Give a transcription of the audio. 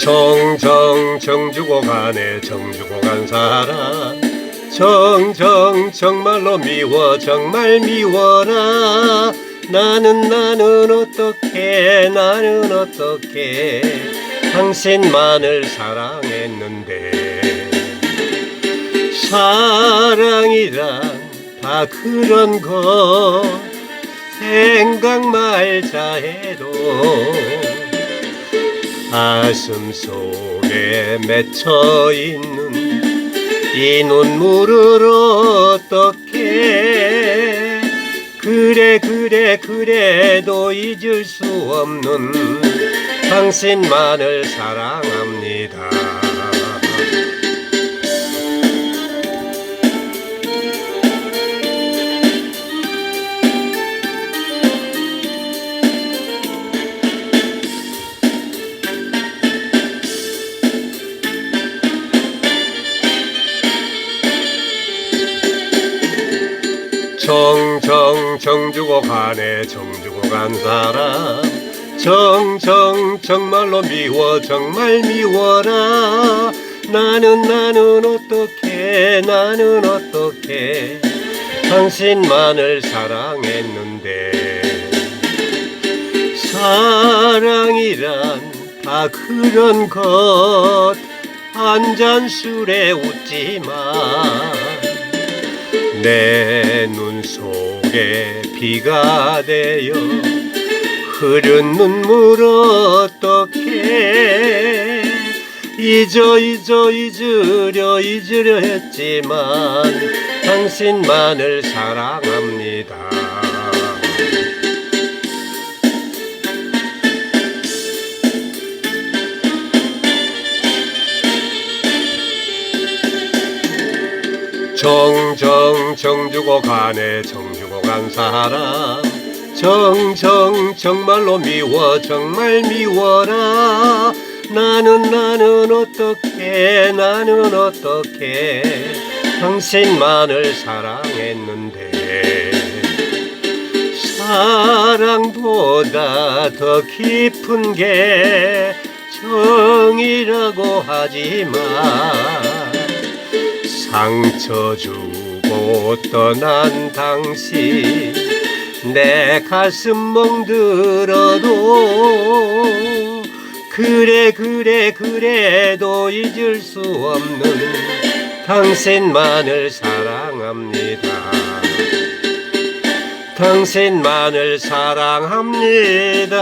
정정 정주고 가네 정주고 간 사람 정정 정말로 미워 정말 미워라. 나는 나는 어떻게 나는 어떻게 당신만을 사랑했는데. 사랑이란 다 그런 것 생각 말자 해도 가슴 속에 맺혀 있는 이 눈물을 어떻게 그래 그래 그래도 잊을 수 없는 당신만을 사랑합니다. 정정 정주고 가네. 정주고 간 사람. 정정 정말로 미워 정말 미워라. 나는 나는 어떻게 나는 어떻게 당신만을 사랑했는데. 사랑이란 다 그런 것. 한 잔 술에 웃지만 내 눈 속에 비가 되어 흐른 눈물 어떻게 잊어 잊어 잊으려 잊으려 했지만 당신만을 사랑합니다. 정정 정주고 가네 정주고 간 사람. 정정 정말로 미워 정말 미워라. 나는 나는 어떻게 나는 어떻게 당신만을 사랑했는데. 사랑보다 더 깊은 게 정이라고 하지만 상처 주고 떠난 당신 내 가슴 멍들어도 그래 그래 그래도 잊을 수 없는 당신만을 사랑합니다. 당신만을 사랑합니다